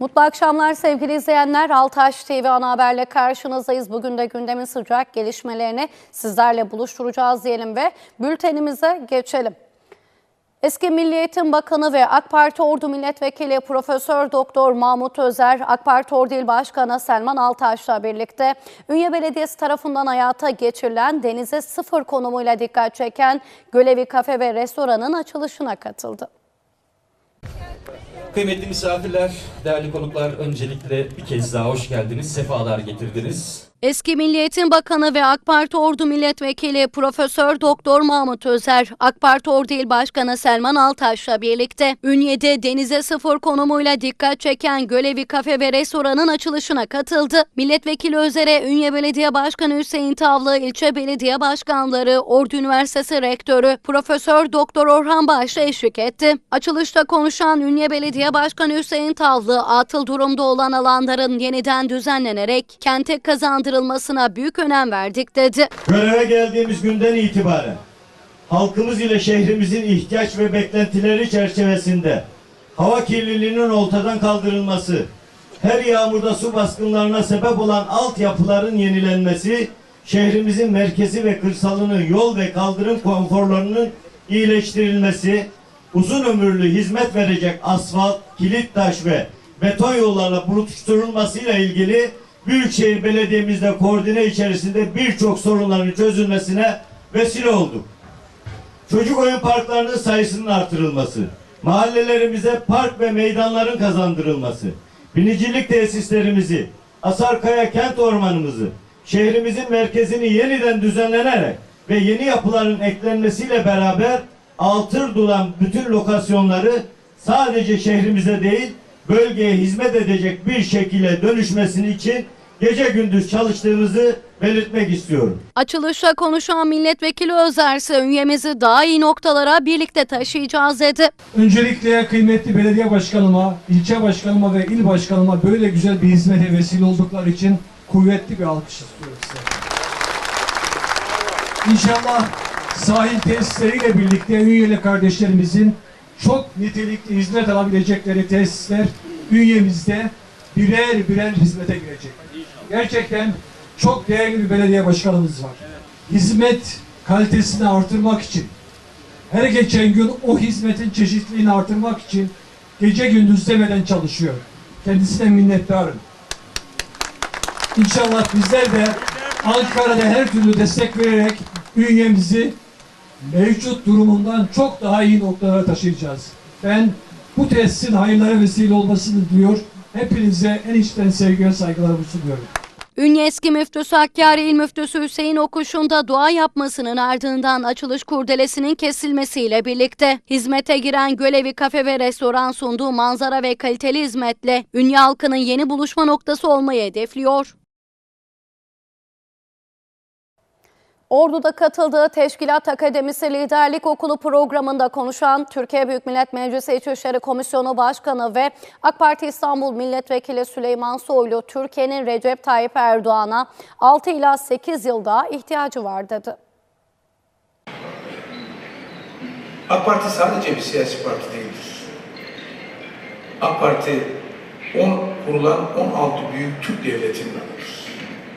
Mutlu akşamlar sevgili izleyenler. Altaş TV ana haberle karşınızdayız. Bugün de gündemin sıcak gelişmelerini sizlerle buluşturacağız diyelim ve bültenimize geçelim. Eski Milli Eğitim Bakanı ve AK Parti Ordu Milletvekili Profesör Doktor Mahmut Özer, AK Parti Ordu İl Başkanı Selman Altaş'la birlikte Ünye Belediyesi tarafından hayata geçirilen denize sıfır konumuyla dikkat çeken Gölevi Kafe ve Restoran'ın açılışına katıldı. Kıymetli misafirler, değerli konuklar öncelikle bir kez daha hoş geldiniz, sefalar getirdiniz. Eski Milli Eğitim Bakanı ve AK Parti Ordu Milletvekili Profesör Doktor Mahmut Özer, AK Parti Ordu İl Başkanı Selman Altaş'la birlikte Ünye'de denize sıfır konumuyla dikkat çeken Gölevi Kafe ve Restoran'ın açılışına katıldı. Milletvekili Özer'e Ünye Belediye Başkanı Hüseyin Tavlı, ilçe belediye başkanları, Ordu Üniversitesi Rektörü Profesör Doktor Orhan Baş'la eşlik etti. Açılışta konuşan Ünye Belediye Başkanı Hüseyin Tavlı, atıl durumda olan alanların yeniden düzenlenerek kente kazandırılmasına büyük önem verdik dedi. Göreve geldiğimiz günden itibaren halkımız ile şehrimizin ihtiyaç ve beklentileri çerçevesinde hava kirliliğinin ortadan kaldırılması, her yağmurda su baskınlarına sebep olan altyapıların yenilenmesi, şehrimizin merkezi ve kırsalını yol ve kaldırım konforlarının iyileştirilmesi, uzun ömürlü hizmet verecek asfalt, kilit taş ve beton yollarla buluşturulmasıyla ilgili Büyükşehir Belediye'mizde koordine içerisinde birçok sorunların çözülmesine vesile olduk. Çocuk oyun parklarının sayısının artırılması, mahallelerimize park ve meydanların kazandırılması, binicilik tesislerimizi, Asarkaya kent ormanımızı, şehrimizin merkezini yeniden düzenlenerek ve yeni yapıların eklenmesiyle beraber altır duran bütün lokasyonları sadece şehrimize değil bölgeye hizmet edecek bir şekilde dönüşmesini için gece gündüz çalıştığımızı belirtmek istiyorum. Açılışta konuşan milletvekili Özer ise ünyemizi daha iyi noktalara birlikte taşıyacağız dedi. Öncelikle kıymetli belediye başkanıma, ilçe başkanıma ve il başkanıma böyle güzel bir hizmete vesile oldukları için kuvvetli bir alkış istiyorum size. İnşallah sahil tesisleriyle birlikte Ünyeli kardeşlerimizin çok nitelikli hizmet alabilecekleri tesisler Ünyemizde birer birer hizmete girecek. Gerçekten çok değerli bir belediye başkanımız var. Hizmet kalitesini artırmak için her geçen gün o hizmetin çeşitliliğini artırmak için gece gündüz demeden çalışıyor. Kendisine minnettarım. İnşallah bizler de Ankara'da her türlü destek vererek ünyemizi mevcut durumundan çok daha iyi noktalara taşıyacağız. Ben bu tesisin hayırlara vesile olmasını diliyor. Hepinize en içten sevgi ve saygılarımı sunuyorum. Ünye eski müftüsü Hakkari İl Müftüsü Hüseyin Okuş'un da dua yapmasının ardından açılış kurdelesinin kesilmesiyle birlikte hizmete giren Gölevi Kafe ve Restoran sunduğu manzara ve kaliteli hizmetle Ünye halkının yeni buluşma noktası olmayı hedefliyor. Ordu'da katıldığı Teşkilat Akademisi Liderlik Okulu programında konuşan Türkiye Büyük Millet Meclisi İçişleri Komisyonu Başkanı ve AK Parti İstanbul Milletvekili Süleyman Soylu, Türkiye'nin Recep Tayyip Erdoğan'a 6 ila 8 yıl daha ihtiyacı var dedi. AK Parti sadece bir siyasi parti değildir. AK Parti 10 kurulan 16 büyük Türk devletinin adıdır.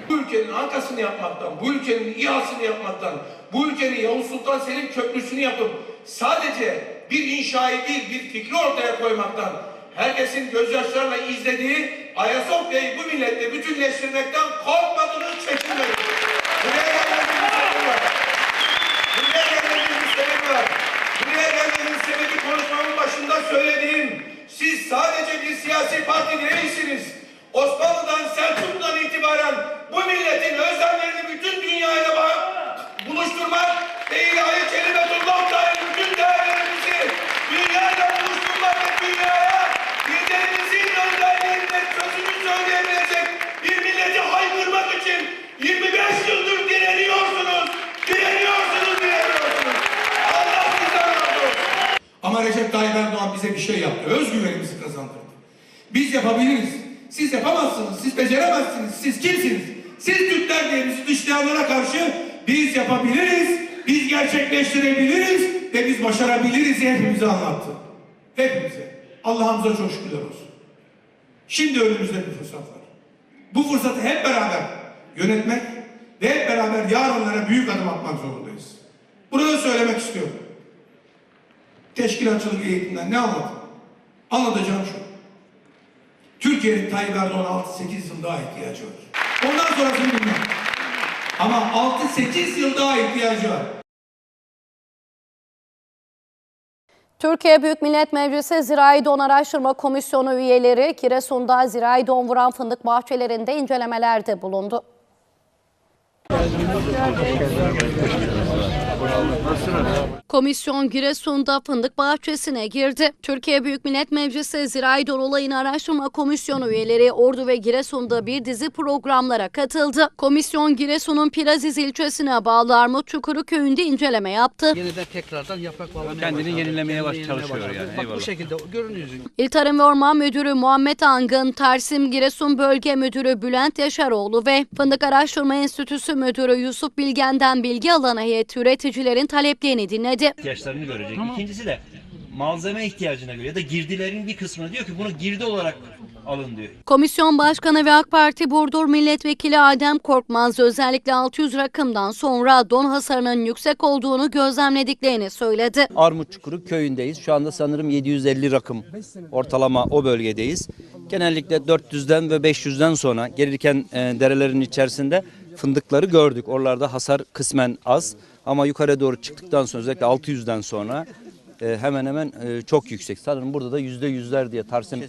Bu ülkenin arkasını yapmaktan, bu ülkenin İHA'sını yapmaktan, bu ülkenin Yavuz Sultan Selim Köprüsü'nü yapıp sadece bir inşayı değil bir fikri ortaya koymaktan, herkesin gözyaşlarıyla izlediği Ayasofya'yı bu milletle bütünleştirmekten korkmadınız, çekinmediniz. Buraya. Buraya gelmediğiniz sebebi var. Buraya gelmediğiniz sebebi konuşmamın başında söylediğim. Siz sadece bir siyasi parti değilsiniz. Osmanlı'dan, Selçuklu'dan itibaren bu milletin özlemlerini bütün dünyayla buluşturmak ve ilahi kelimetullah dair bütün değerlerimizi dünyayla buluşturmak ve dünyaya liderimizin önderliğinde sözünü söyleyebilecek bir milleti haykırmak için 25 yıldır direniyorsunuz. Direniyorsunuz, direniyorsunuz. Allah sizden razı olsun. Ama Recep Tayyip Erdoğan bize bir şey yaptı. Özgüvenimizi kazandırdı. Biz yapabiliriz. Siz yapamazsınız. Siz beceremezsiniz. Siz kimsiniz? Siz Türkler diye dışlayanlara karşı biz yapabiliriz, biz gerçekleştirebiliriz ve biz başarabiliriz diye hepimize anlattı. Hepimize. Allah'ımıza çok şükürler olsun. Şimdi önümüzde bir fırsat var. Bu fırsatı hep beraber yönetmek ve hep beraber yarınlara büyük adım atmak zorundayız. Bunu da söylemek istiyorum. Teşkilatçılık eğitiminden ne anladım? Anlatacağım şu. Türkiye'nin Tayyip Erdoğan'a 6-8 yıl daha ihtiyacı var. Ondan sonrasını bilmem. Ama 6-8 yıl daha ihtiyacı var. Türkiye Büyük Millet Meclisi Zirai Don Araştırma Komisyonu üyeleri Giresun'da zirai don vuran fındık bahçelerinde incelemelerde bulundu. Komisyon Giresun'da fındık bahçesine girdi. Türkiye Büyük Millet Meclisi Zirai Don Olayını Araştırma Komisyonu üyeleri Ordu ve Giresun'da bir dizi programlara katıldı. Komisyon Giresun'un Piraziz ilçesine bağlı Armutçukuru köyünde inceleme yaptı. yeniden tekrardan yaprak bağlamaya Kendini başladı. yenilemeye baş- çalışıyor başladı. yani, Bak eyvallah. bu şekilde görünüyor. İl Tarım ve Orman Müdürü Muhammed Angın, Tersim Giresun Bölge Müdürü Bülent Yaşaroğlu ve Fındık Araştırma Enstitüsü Müdürü Yusuf Bilgen'den bilgi alan heyet üreticilerin taleplerini dinledi. ihtiyaçlarını görecek. İkincisi de malzeme ihtiyacına göre ya da girdilerin bir kısmını diyor ki bunu girdi olarak alın diyor. Komisyon Başkanı ve AK Parti Burdur Milletvekili Adem Korkmaz özellikle 600 rakımdan sonra don hasarının yüksek olduğunu gözlemlediklerini söyledi. Armutçukuru köyündeyiz. Şu anda sanırım 750 rakım ortalama o bölgedeyiz. Genellikle 400'den ve 500'den sonra gelirken e, derelerin içerisinde fındıkları gördük. Oralarda hasar kısmen az ama yukarı doğru çıktıktan sonra özellikle 600'den sonra e, hemen hemen e, çok yüksek. Sanırım burada da yüzde yüzler diye Tarsim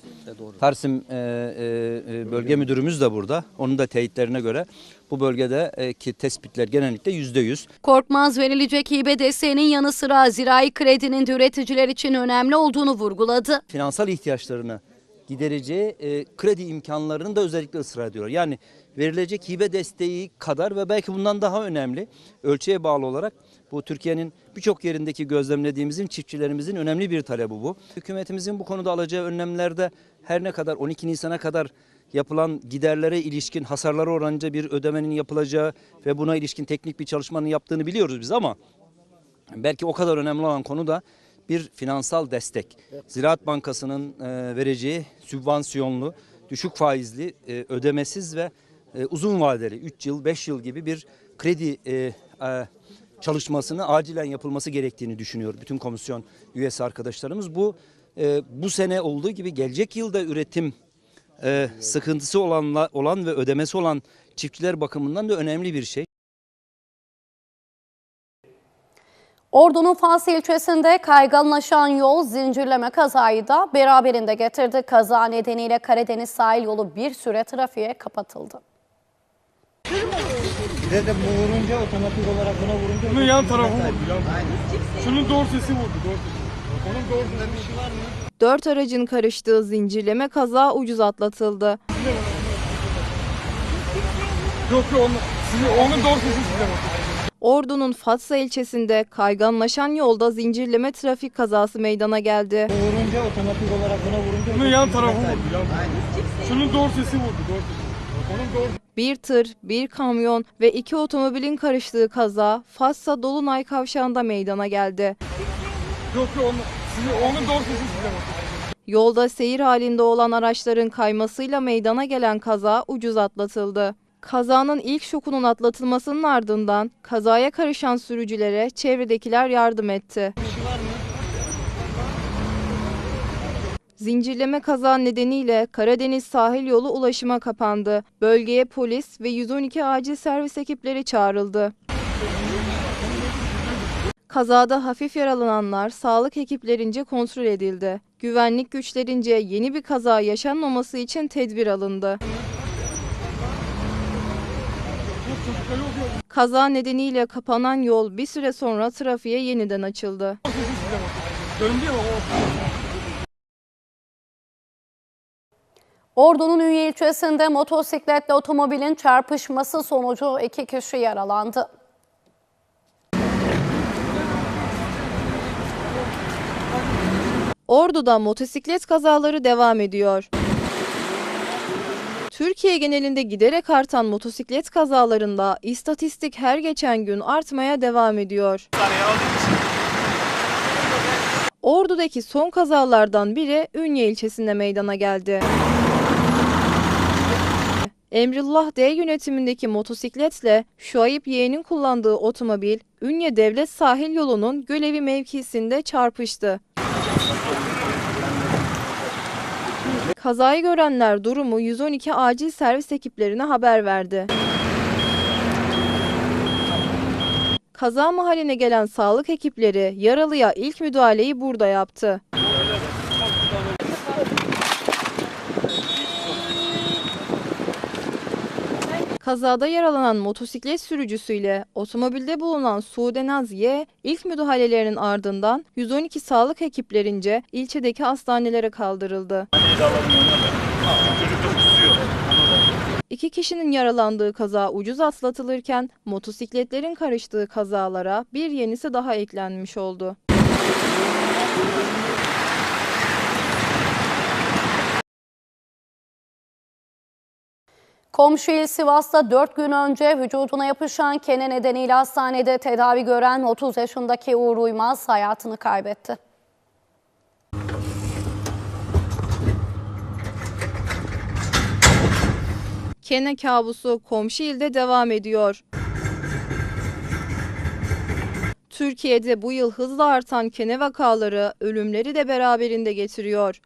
Tarsim e, e, e, bölge müdürümüz de burada. Onun da teyitlerine göre bu bölgede e, ki tespitler genellikle yüzde yüz. Korkmaz verilecek hibe desteğinin yanı sıra zirai kredinin de üreticiler için önemli olduğunu vurguladı. finansal ihtiyaçlarını gidereceği e, kredi imkanlarını da özellikle ısrar ediyor. Yani verilecek hibe desteği kadar ve belki bundan daha önemli ölçüye bağlı olarak bu Türkiye'nin birçok yerindeki gözlemlediğimizin çiftçilerimizin önemli bir talebi bu. Hükümetimizin bu konuda alacağı önlemlerde her ne kadar 12 Nisan'a kadar yapılan giderlere ilişkin hasarlara oranınca bir ödemenin yapılacağı ve buna ilişkin teknik bir çalışmanın yaptığını biliyoruz biz ama Belki o kadar önemli olan konu da bir finansal destek. Ziraat Bankası'nın e, vereceği sübvansiyonlu, düşük faizli, e, ödemesiz ve e, uzun vadeli 3 yıl, 5 yıl gibi bir kredi e, e, çalışmasını acilen yapılması gerektiğini düşünüyor bütün komisyon üyesi arkadaşlarımız. Bu e, bu sene olduğu gibi gelecek yılda üretim sıkıntısı olanla, olan ve ödemesi olan çiftçiler bakımından da önemli bir şey. Ordu'nun Fas ilçesinde kayganlaşan yol zincirleme kazayı da beraberinde getirdi. Kaza nedeniyle Karadeniz sahil yolu bir süre trafiğe kapatıldı. Bunun yan tarafı vurdu. Yan. Şunun dorsesi vurdu. Dorsesi. Onun dorsesi bir şey var mı? Dört aracın karıştığı zincirleme kaza ucuz atlatıldı. Yok yok onun, sizi, onun dorsesi size bak. Ordu'nun Fatsa ilçesinde kayganlaşan yolda zincirleme trafik kazası meydana geldi. Bunun yan tarafı vurdu. Yan. Şunun dorsesi vurdu. Dorsesi. Onun dorsesi. Bir tır, bir kamyon ve iki otomobilin karıştığı kaza Fatsa Dolunay kavşağında meydana geldi. Yok yok onun, sizi, size. Yolda seyir halinde olan araçların kaymasıyla meydana gelen kaza ucuz atlatıldı. Kazanın ilk şokunun atlatılmasının ardından kazaya karışan sürücülere çevredekiler yardım etti. Zincirleme kaza nedeniyle Karadeniz sahil yolu ulaşıma kapandı. Bölgeye polis ve 112 acil servis ekipleri çağrıldı. Kazada hafif yaralananlar sağlık ekiplerince kontrol edildi. Güvenlik güçlerince yeni bir kaza yaşanmaması için tedbir alındı. Kaza nedeniyle kapanan yol bir süre sonra trafiğe yeniden açıldı. Ordu'nun Ünye ilçesinde motosikletle otomobilin çarpışması sonucu iki kişi yaralandı. Ordu'da motosiklet kazaları devam ediyor. Türkiye genelinde giderek artan motosiklet kazalarında istatistik her geçen gün artmaya devam ediyor. Ordu'daki son kazalardan biri Ünye ilçesinde meydana geldi. Emrullah D yönetimindeki motosikletle Şuayip Y'nin kullandığı otomobil Ünye Devlet Sahil Yolu'nun gölevi mevkisinde çarpıştı. Kazayı görenler durumu 112 acil servis ekiplerine haber verdi. Kaza mahalline gelen sağlık ekipleri yaralıya ilk müdahaleyi burada yaptı. Kazada yaralanan motosiklet sürücüsüyle otomobilde bulunan Sude Naz Y ilk müdahalelerinin ardından 112 sağlık ekiplerince ilçedeki hastanelere kaldırıldı. İki kişinin yaralandığı kaza ucuz atlatılırken motosikletlerin karıştığı kazalara bir yenisi daha eklenmiş oldu. Komşu il Sivas'ta 4 gün önce vücuduna yapışan kene nedeniyle hastanede tedavi gören 30 yaşındaki Uğur Uymaz hayatını kaybetti. Kene kabusu komşu ilde devam ediyor. Türkiye'de bu yıl hızla artan kene vakaları ölümleri de beraberinde getiriyor.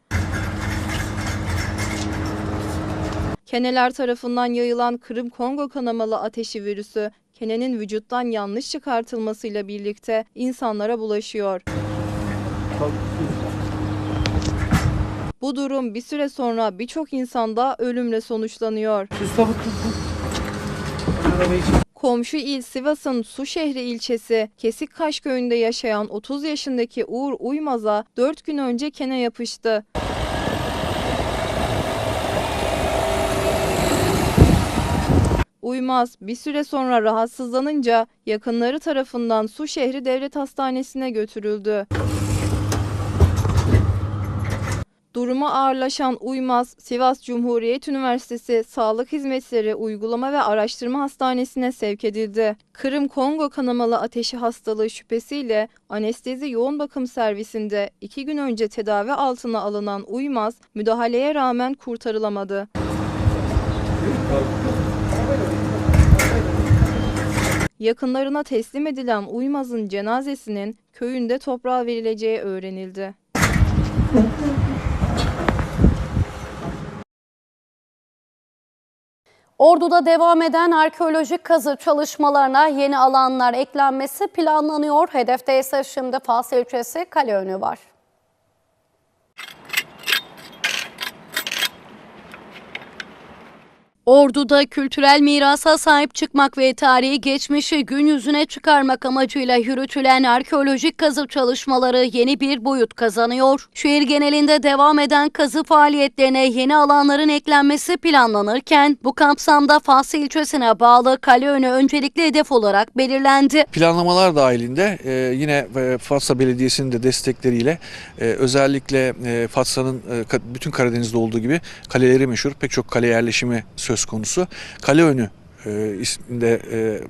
Keneler tarafından yayılan Kırım Kongo kanamalı ateşi virüsü, kenenin vücuttan yanlış çıkartılmasıyla birlikte insanlara bulaşıyor. Bu durum bir süre sonra birçok insanda ölümle sonuçlanıyor. Komşu il Sivas'ın Suşehri ilçesi Kesikkaş köyünde yaşayan 30 yaşındaki Uğur Uymaz'a 4 gün önce kene yapıştı. Uymaz bir süre sonra rahatsızlanınca yakınları tarafından Suşehri Devlet Hastanesi'ne götürüldü. Durumu ağırlaşan Uymaz, Sivas Cumhuriyet Üniversitesi Sağlık Hizmetleri Uygulama ve Araştırma Hastanesi'ne sevk edildi. Kırım Kongo kanamalı ateşi hastalığı şüphesiyle anestezi yoğun bakım servisinde iki gün önce tedavi altına alınan Uymaz, müdahaleye rağmen kurtarılamadı. Yakınlarına teslim edilen Uymaz'ın cenazesinin köyünde toprağa verileceği öğrenildi. Ordu'da devam eden arkeolojik kazı çalışmalarına yeni alanlar eklenmesi planlanıyor. Hedefte ise şimdi Fas ilçesi Kaleönü var. Ordu'da kültürel mirasa sahip çıkmak ve tarihi geçmişi gün yüzüne çıkarmak amacıyla yürütülen arkeolojik kazı çalışmaları yeni bir boyut kazanıyor. Şehir genelinde devam eden kazı faaliyetlerine yeni alanların eklenmesi planlanırken bu kapsamda Fas ilçesine bağlı Kaleönü öncelikli hedef olarak belirlendi. Planlamalar dahilinde e, yine e, Fatsa Belediyesi'nin de destekleriyle e, özellikle e, e, bütün Karadeniz'de olduğu gibi kaleleri meşhur pek çok kale yerleşimi söz konusu. Kaleönü e, isminde e,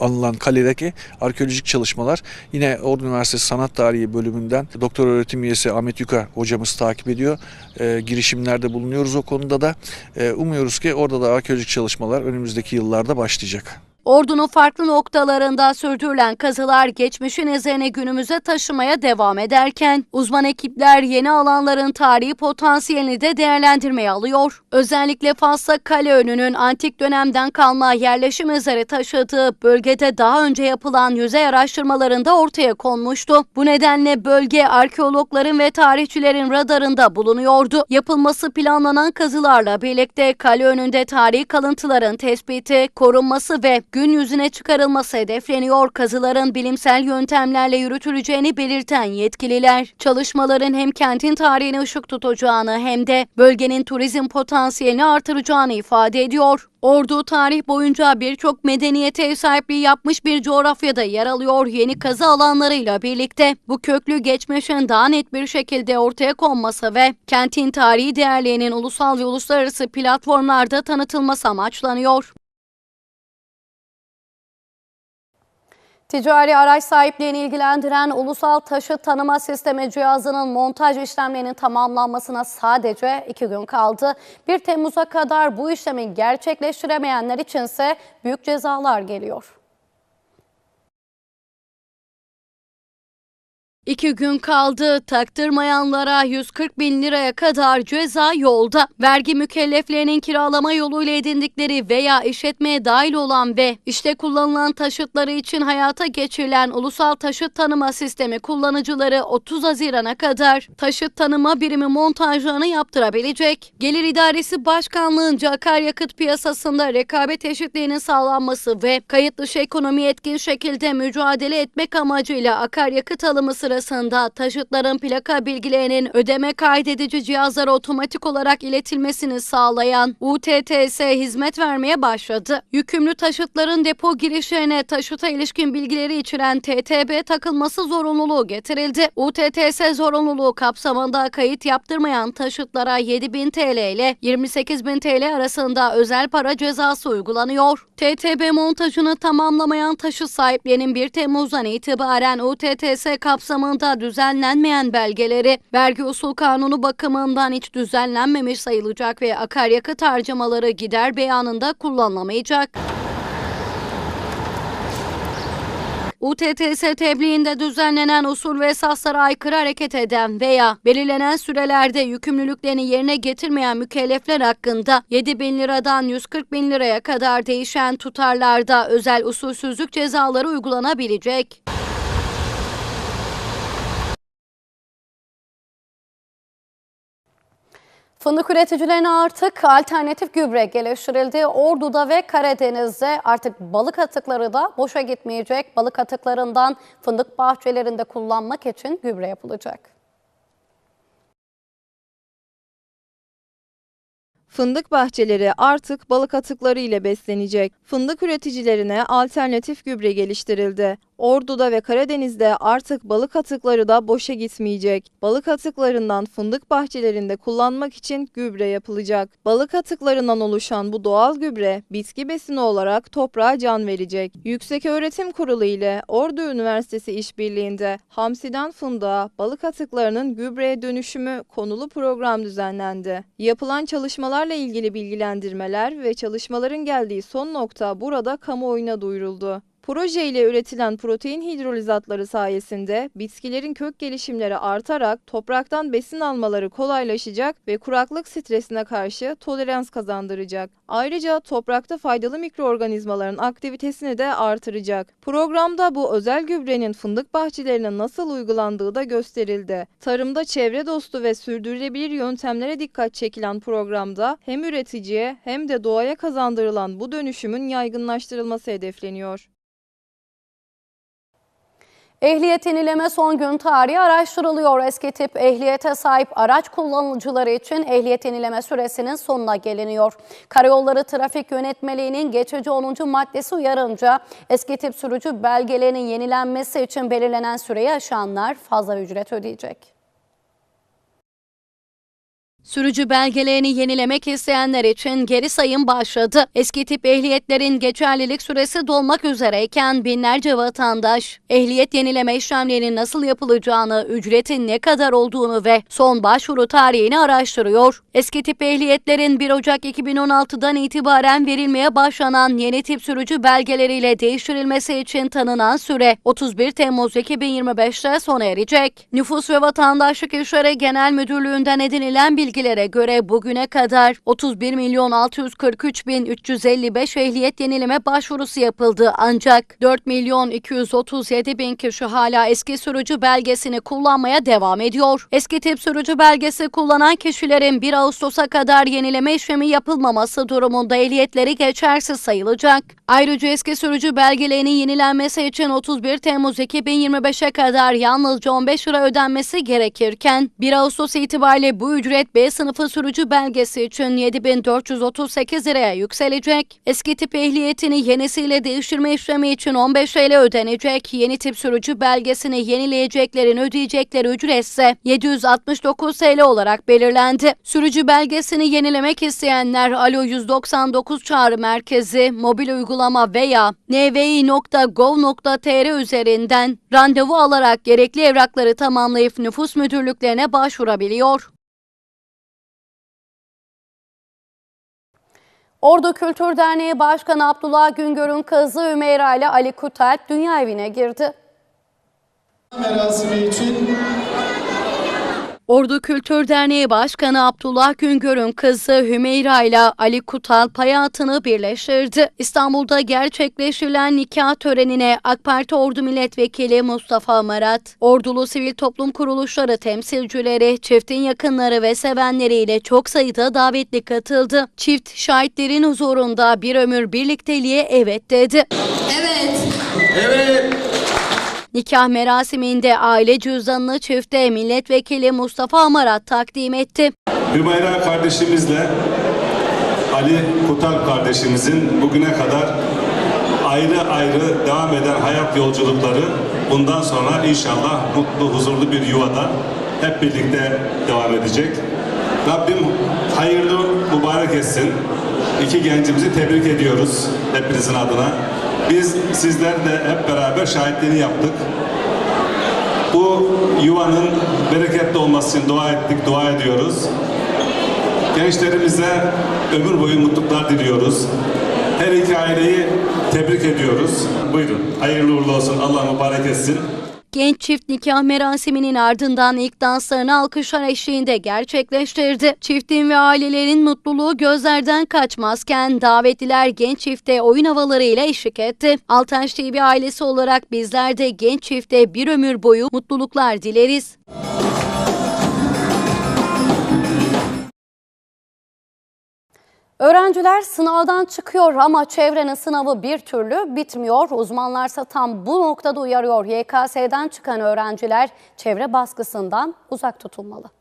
anılan kaledeki arkeolojik çalışmalar yine Ordu Üniversitesi Sanat Tarihi bölümünden doktor öğretim üyesi Ahmet Yuka hocamız takip ediyor. E, girişimlerde bulunuyoruz o konuda da. E, umuyoruz ki orada da arkeolojik çalışmalar önümüzdeki yıllarda başlayacak. Ordu'nun farklı noktalarında sürdürülen kazılar geçmişin izlerini günümüze taşımaya devam ederken uzman ekipler yeni alanların tarihi potansiyelini de değerlendirmeye alıyor. Özellikle Fas'ta Kaleönü'nün antik dönemden kalma yerleşim izleri taşıdığı bölgede daha önce yapılan yüzey araştırmalarında ortaya konmuştu. Bu nedenle bölge arkeologların ve tarihçilerin radarında bulunuyordu. Yapılması planlanan kazılarla birlikte Kaleönü'nde tarihi kalıntıların tespiti, korunması ve gün yüzüne çıkarılması hedefleniyor. Kazıların bilimsel yöntemlerle yürütüleceğini belirten yetkililer, çalışmaların hem kentin tarihine ışık tutacağını hem de bölgenin turizm potansiyelini artıracağını ifade ediyor. Ordu tarih boyunca birçok medeniyete ev sahipliği yapmış bir coğrafyada yer alıyor. Yeni kazı alanlarıyla birlikte bu köklü geçmişin daha net bir şekilde ortaya konması ve kentin tarihi değerlerinin ulusal ve uluslararası platformlarda tanıtılması amaçlanıyor. Ticari araç sahiplerini ilgilendiren ulusal taşıt tanıma sistemi cihazının montaj işlemlerinin tamamlanmasına sadece iki gün kaldı. 1 Temmuz'a kadar bu işlemi gerçekleştiremeyenler içinse büyük cezalar geliyor. İki gün kaldı. Taktırmayanlara 140 bin liraya kadar ceza yolda. Vergi mükelleflerinin kiralama yoluyla edindikleri veya işletmeye dahil olan ve işte kullanılan taşıtları için hayata geçirilen ulusal taşıt tanıma sistemi kullanıcıları 30 Haziran'a kadar taşıt tanıma birimi montajlarını yaptırabilecek. Gelir İdaresi Başkanlığı'nca akaryakıt piyasasında rekabet eşitliğinin sağlanması ve kayıt dışı ekonomi etkin şekilde mücadele etmek amacıyla akaryakıt alımı sırasında taşıtların plaka bilgilerinin ödeme kaydedici cihazlara otomatik olarak iletilmesini sağlayan UTTS hizmet vermeye başladı. Yükümlü taşıtların depo girişlerine taşıta ilişkin bilgileri içeren TTB takılması zorunluluğu getirildi. UTTS zorunluluğu kapsamında kayıt yaptırmayan taşıtlara 7000 TL ile 28000 TL arasında özel para cezası uygulanıyor. TTB montajını tamamlamayan taşıt sahiplerinin 1 Temmuz'dan itibaren UTTS kapsamında düzenlenmeyen belgeleri vergi usul kanunu bakımından hiç düzenlenmemiş sayılacak ve akaryakıt harcamaları gider beyanında kullanılamayacak. UTTS tebliğinde düzenlenen usul ve esaslara aykırı hareket eden veya belirlenen sürelerde yükümlülüklerini yerine getirmeyen mükellefler hakkında 7 bin liradan 140 bin liraya kadar değişen tutarlarda özel usulsüzlük cezaları uygulanabilecek. Fındık üreticilerine artık alternatif gübre geliştirildi. Ordu'da ve Karadeniz'de artık balık atıkları da boşa gitmeyecek. Balık atıklarından fındık bahçelerinde kullanmak için gübre yapılacak. Fındık bahçeleri artık balık atıkları ile beslenecek. Fındık üreticilerine alternatif gübre geliştirildi. Ordu'da ve Karadeniz'de artık balık atıkları da boşa gitmeyecek. Balık atıklarından fındık bahçelerinde kullanmak için gübre yapılacak. Balık atıklarından oluşan bu doğal gübre bitki besini olarak toprağa can verecek. Yükseköğretim Kurulu ile Ordu Üniversitesi işbirliğinde hamsiden fındığa balık atıklarının gübreye dönüşümü konulu program düzenlendi. Yapılan çalışmalarla ilgili bilgilendirmeler ve çalışmaların geldiği son nokta burada kamuoyuna duyuruldu. Proje ile üretilen protein hidrolizatları sayesinde bitkilerin kök gelişimleri artarak topraktan besin almaları kolaylaşacak ve kuraklık stresine karşı tolerans kazandıracak. Ayrıca toprakta faydalı mikroorganizmaların aktivitesini de artıracak. Programda bu özel gübrenin fındık bahçelerine nasıl uygulandığı da gösterildi. Tarımda çevre dostu ve sürdürülebilir yöntemlere dikkat çekilen programda hem üreticiye hem de doğaya kazandırılan bu dönüşümün yaygınlaştırılması hedefleniyor. Ehliyet yenileme son gün tarihi araştırılıyor. Eski tip ehliyete sahip araç kullanıcıları için ehliyet yenileme süresinin sonuna geliniyor. Karayolları Trafik Yönetmeliğinin geçici 10. maddesi uyarınca eski tip sürücü belgelerinin yenilenmesi için belirlenen süreyi aşanlar fazla ücret ödeyecek. Sürücü belgelerini yenilemek isteyenler için geri sayım başladı. Eski tip ehliyetlerin geçerlilik süresi dolmak üzereyken binlerce vatandaş ehliyet yenileme işlemlerinin nasıl yapılacağını, ücretin ne kadar olduğunu ve son başvuru tarihini araştırıyor. Eski tip ehliyetlerin 1 Ocak 2016'dan itibaren verilmeye başlanan yeni tip sürücü belgeleriyle değiştirilmesi için tanınan süre 31 Temmuz 2025'te sona erecek. Nüfus ve Vatandaşlık İşleri Genel Müdürlüğü'nden edinilen bilgi bilgilere göre bugüne kadar 31 milyon 643 bin 355 ehliyet yenileme başvurusu yapıldı ancak 4 milyon 237 bin kişi hala eski sürücü belgesini kullanmaya devam ediyor. Eski tip sürücü belgesi kullanan kişilerin 1 Ağustos'a kadar yenileme işlemi yapılmaması durumunda ehliyetleri geçersiz sayılacak. Ayrıca eski sürücü belgelerinin yenilenmesi için 31 Temmuz 2025'e kadar yalnızca 15 lira ödenmesi gerekirken 1 Ağustos itibariyle bu ücret 5 Sınıfı sürücü belgesi için 7438 liraya yükselecek. Eski tip ehliyetini yenisiyle değiştirme işlemi için 15 TL ödenecek. Yeni tip sürücü belgesini yenileyeceklerin ödeyecekleri ücret ise 769 TL olarak belirlendi. Sürücü belgesini yenilemek isteyenler Alo 199 çağrı merkezi, mobil uygulama veya nvi.gov.tr üzerinden randevu alarak gerekli evrakları tamamlayıp nüfus müdürlüklerine başvurabiliyor. Ordu Kültür Derneği Başkanı Abdullah Güngör'ün kızı Ümeyra ile Ali Kutalp dünya evine girdi. merasimi için Ordu Kültür Derneği Başkanı Abdullah Güngör'ün kızı Hümeyra ile Ali Kutalp hayatını birleştirdi. İstanbul'da gerçekleştirilen nikah törenine AK Parti Ordu Milletvekili Mustafa Marat, Ordulu Sivil Toplum Kuruluşları temsilcileri, çiftin yakınları ve sevenleriyle çok sayıda davetli katıldı. Çift şahitlerin huzurunda bir ömür birlikteliğe evet dedi. evet evet Nikah merasiminde aile cüzdanını çifte milletvekili Mustafa Amarat takdim etti. Hümayra kardeşimizle Ali Kutal kardeşimizin bugüne kadar ayrı ayrı devam eden hayat yolculukları bundan sonra inşallah mutlu, huzurlu bir yuvada hep birlikte devam edecek. Rabbim hayırlı mübarek etsin. İki gencimizi tebrik ediyoruz hepinizin adına. Biz sizler de hep beraber şahitliğini yaptık. Bu yuvanın bereketli olması için dua ettik, dua ediyoruz. Gençlerimize ömür boyu mutluluklar diliyoruz. Her iki aileyi tebrik ediyoruz. Buyurun. Hayırlı uğurlu olsun. Allah mübarek etsin. Genç çift nikah merasiminin ardından ilk danslarını alkışlar eşliğinde gerçekleştirdi. Çiftin ve ailelerin mutluluğu gözlerden kaçmazken davetliler genç çifte oyun havalarıyla eşlik etti. Altaş TV ailesi olarak bizler de genç çifte bir ömür boyu mutluluklar dileriz. Öğrenciler sınavdan çıkıyor ama çevrenin sınavı bir türlü bitmiyor. Uzmanlarsa tam bu noktada uyarıyor. YKS'den çıkan öğrenciler çevre baskısından uzak tutulmalı.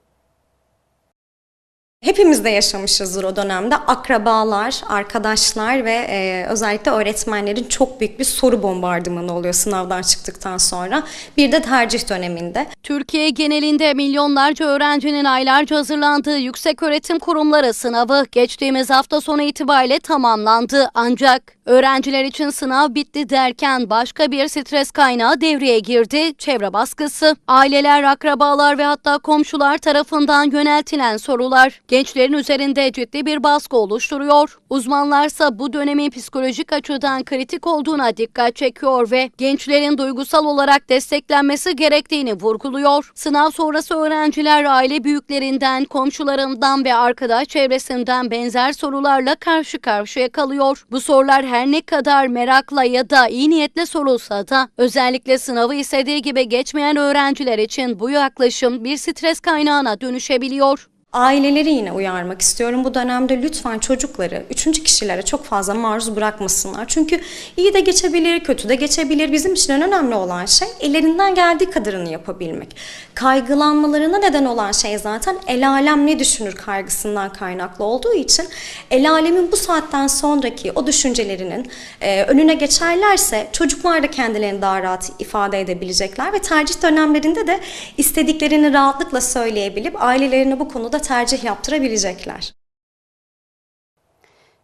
Hepimiz de yaşamışızdır o dönemde. Akrabalar, arkadaşlar ve e, özellikle öğretmenlerin çok büyük bir soru bombardımanı oluyor sınavdan çıktıktan sonra. Bir de tercih döneminde. Türkiye genelinde milyonlarca öğrencinin aylarca hazırlandığı yüksek öğretim kurumları sınavı geçtiğimiz hafta sonu itibariyle tamamlandı. Ancak öğrenciler için sınav bitti derken başka bir stres kaynağı devreye girdi. Çevre baskısı. Aileler, akrabalar ve hatta komşular tarafından yöneltilen sorular gençlerin üzerinde ciddi bir baskı oluşturuyor. Uzmanlarsa bu dönemin psikolojik açıdan kritik olduğuna dikkat çekiyor ve gençlerin duygusal olarak desteklenmesi gerektiğini vurguluyor. Sınav sonrası öğrenciler aile büyüklerinden, komşularından ve arkadaş çevresinden benzer sorularla karşı karşıya kalıyor. Bu sorular her ne kadar merakla ya da iyi niyetle sorulsa da özellikle sınavı istediği gibi geçmeyen öğrenciler için bu yaklaşım bir stres kaynağına dönüşebiliyor. Aileleri yine uyarmak istiyorum. Bu dönemde lütfen çocukları üçüncü kişilere çok fazla maruz bırakmasınlar. Çünkü iyi de geçebilir, kötü de geçebilir. Bizim için en önemli olan şey ellerinden geldiği kadarını yapabilmek. Kaygılanmalarına neden olan şey zaten el alem ne düşünür kaygısından kaynaklı olduğu için el alemin bu saatten sonraki o düşüncelerinin e, önüne geçerlerse çocuklar da kendilerini daha rahat ifade edebilecekler ve tercih dönemlerinde de istediklerini rahatlıkla söyleyebilip ailelerine bu konuda tercih yaptırabilecekler.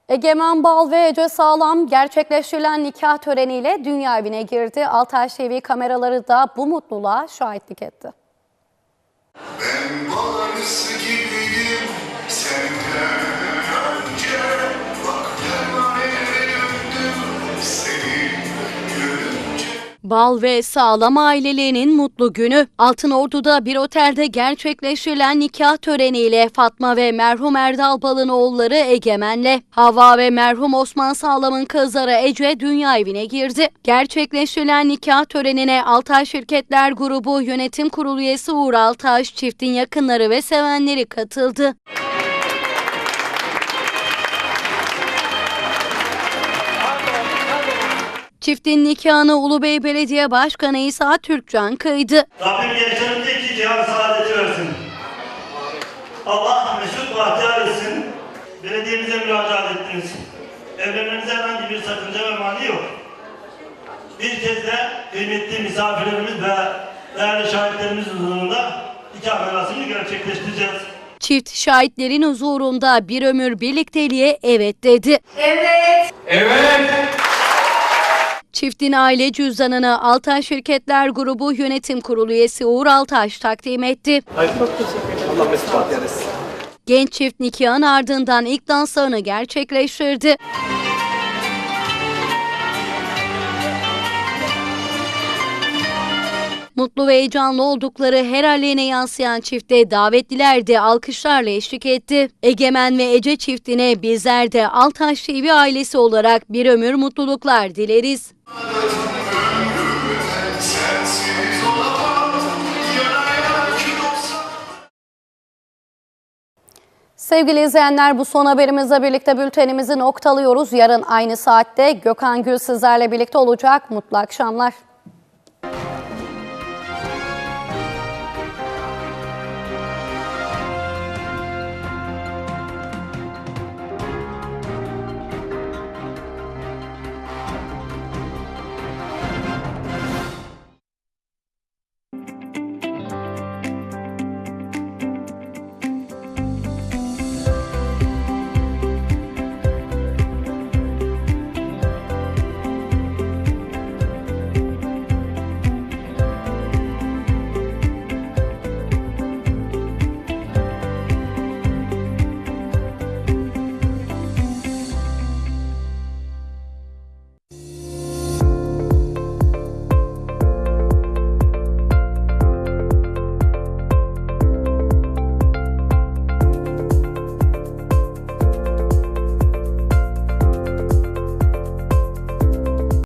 Egemen Bal ve Ece Sağlam gerçekleştirilen nikah töreniyle dünya evine girdi. Altaş TV kameraları da bu mutluluğa şahitlik etti. Ben balısı gibiyim senden Bal ve Sağlam ailelerinin mutlu günü. Altınordu'da bir otelde gerçekleştirilen nikah töreniyle Fatma ve merhum Erdal Bal'ın oğulları Egemen'le Hava ve merhum Osman Sağlam'ın kızları Ece dünya evine girdi. Gerçekleştirilen nikah törenine Altaş Şirketler Grubu Yönetim Kurulu üyesi Uğur Altaş, çiftin yakınları ve sevenleri katıldı. Çiftin nikahını Ulubey Belediye Başkanı İsa Türkcan kıydı. Rabbim gençlerimize iki cihan saadeti versin. Allah mesut bahtiyar etsin. Belediyemize müracaat ettiniz. Evlenmenize herhangi bir sakınca ve mani yok. Bir kez de kıymetli misafirlerimiz ve değerli şahitlerimiz huzurunda nikah merasimini gerçekleştireceğiz. Çift şahitlerin huzurunda bir ömür birlikteliğe evet dedi. Evet. Evet. Çiftin aile cüzdanını Altaş Şirketler Grubu Yönetim Kurulu üyesi Uğur Altaş takdim etti. Çok teşekkür ederim. Allah mesut. Genç çift nikahın ardından ilk danslarını gerçekleştirdi. Mutlu ve heyecanlı oldukları her hallerine yansıyan çifte davetliler de alkışlarla eşlik etti. Egemen ve Ece çiftine bizler de Altaş TV ailesi olarak bir ömür mutluluklar dileriz. Sevgili izleyenler bu son haberimizle birlikte bültenimizi noktalıyoruz. Yarın aynı saatte Gökhan Gül sizlerle birlikte olacak. Mutlu akşamlar.